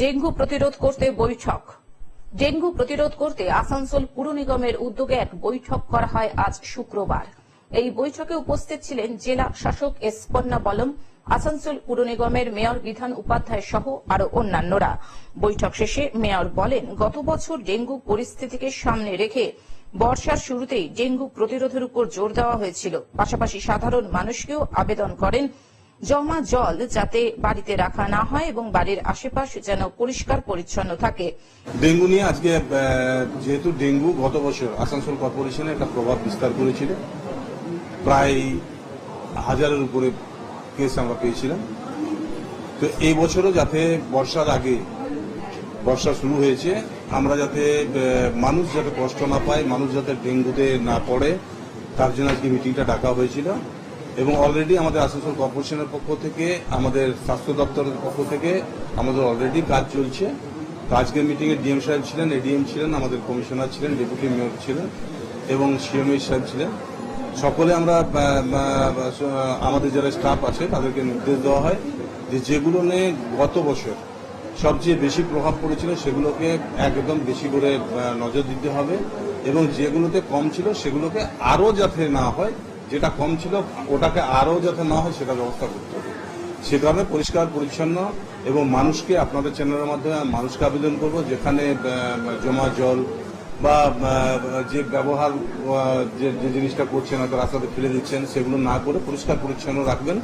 Dengue প্রতিরোধ করতে বৈঠক। ডেঙ্গু প্রতিরোধ করতে আসানসোল পুর নিগমের উদ্যোগে এক বৈঠক করা হয় আজ শুক্রবার। এই বৈঠকে উপস্থিত ছিলেন জেলা শাসক এস পন্নাবলম আসানসোল পুর নিগমের মেয়র বিধান উপাধ্যায় সহ আরও অন্যান্যরা। বৈঠক শেষে মেয়র বলেন, গত বছর ডেঙ্গু পরিস্থিতিকে সামনে রেখে বর্ষার শুরুতেই ডেঙ্গু প্রতিরোধের উপর জোর দেওয়া হয়েছিল। পাশাপাশি সাধারণ মানুষকেও আবেদন করেন জমা জল যাতে বাড়িতে রাখা না হয় এবং বাড়ির আশেপাশ যেন পরিষ্কার পরিচ্ছন্ন থাকে। ডেঙ্গু নিয়ে আজকে যেহেতু ডেঙ্গু গত বছর আসানসোল কর্পোরেশনে একটা প্রভাব বিস্তার করেছিল। প্রায় হাজারের উপরে কেস আমরা পেয়েছিলাম। তো এই বছরও যাতে বর্ষার আগে বর্ষা শুরু হয়েছে, আমরা যাতে মানুষ যাতে কষ্ট না পায়, মানুষ যাতে ডেঙ্গুতে না পড়ে, তার জন্য আজকে মিটিংটা ডাকা হয়েছিল। এবং অলরেডি আমাদের আসানসোল কর্পোরেশনের পক্ষ থেকে, আমাদের স্বাস্থ্য দপ্তরের পক্ষ থেকে আমাদের অলরেডি কাজ চলছে। আজকের মিটিংয়ে ডিএম সাহেব ছিলেন এডিএম ছিলেন, আমাদের কমিশনার ছিলেন ডেপুটি মেয়র ছিলেন এবং সিএমএই সাহেব ছিলেন। সকলে আমরা আমাদের যারা স্টাফ আছে, তাদেরকে নির্দেশ দেওয়া হয় যে যেগুলো নিয়ে গত বছর সবচেয়ে বেশি প্রভাব পড়েছিল, সেগুলোকে একদম বেশি করে নজর দিতে হবে এবং যেগুলোতে কম ছিল, সেগুলোকে আরও যাতে না হয় যেটা কম ছিল, ওটাকে আরও যাতে না হয় সেটা ব্যবস্থা করতে হবে। সে কারণে পরিষ্কার, পরিচ্ছন্ন এবং মানুষকে আপনাদের চ্যানেলের মাধ্যমে মানুষকে আবেদন করব, যেখানে জমা জল বা যে ব্যবহার যে জিনিসটা করছেন, হয়তো রাস্তাতে ফেলে দিচ্ছেন, সেগুলো না করে পরিষ্কার, পরিচ্ছন্ন রাখবেন।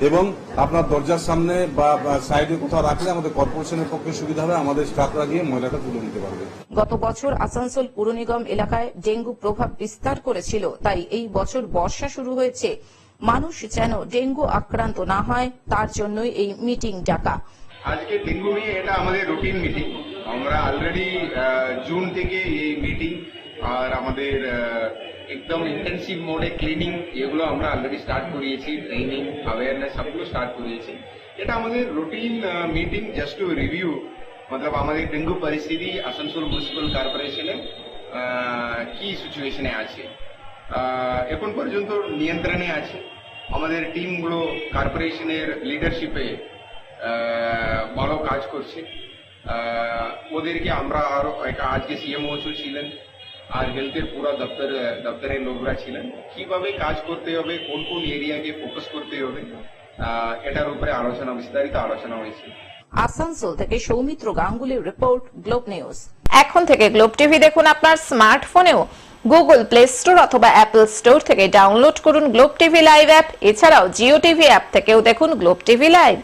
এবং আপনার দরজার সামনে বা সাইডে কোথাও রাখলে আমাদের কর্পোরেশনের পক্ষে সুবিধা হবে আমাদের স্টাফরা গিয়ে ময়লাটা তুলে নিতে পারবে। গত বছর আসানসোল পুর নিগম এলাকায় ডেঙ্গু প্রভাব বিস্তার করেছিল তাই এই বছর বর্ষা শুরু হয়েছে। মানুষ যেন ডেঙ্গু আক্রান্ত না হয় তার জন্যই এই মিটিং ডাকা। আজকে ডেঙ্গু নিয়ে এটা আমাদের রুটিন মিটিং। আমরা অলরেডি জুন থেকে এই মিটিং আর আমাদের একদম ইন্টেন্সিভ মোডে ক্লিনিং এগুলো আমরা অলরেডি স্টার্ট করিয়েছি ট্রেনিং অ্যাওয়ারনেস সবগুলো স্টার্ট করিয়েছি। এটা আমাদের routine meeting just to review মতলব আমাদের ডেঙ্গু পরিস্থিতি, আসানসোল মিউনিসিপাল কর্পোরেশনে কি সিচুয়েশনে আছে। এখন পর্যন্ত নিয়ন্ত্রণে আছে। আমাদের টিমগুলো কর্পোরেশনের লিডারশিপে ভালো কাজ করছে। ওদেরকে আমরা আরও আজকে সিএমও ছিলেন। আর হেলথের পুরো দপ্তর দপ্তরের লোকরা ছিলেন। কীভাবে কাজ করতে হবে কোন কোন এরিয়াকে ফোকাস করতে হবে এটার উপরে আলোচনা বিস্তারিত আলোচনা হয়েছে। আসানসোল থেকে সৌমিত্র গাঙ্গুলির রিপোর্ট গ্লোব নিউজ এখন থেকে গ্লোব টিভি দেখুন আপনার স্মার্টফোনেও গুগল প্লে স্টোর অথবা অ্যাপল স্টোর থেকে ডাউনলোড করুন গ্লোব টিভি লাইভ অ্যাপ এছাড়াও জিও টিভি অ্যাপ থেকেও দেখুন গ্লোব টিভি লাইভ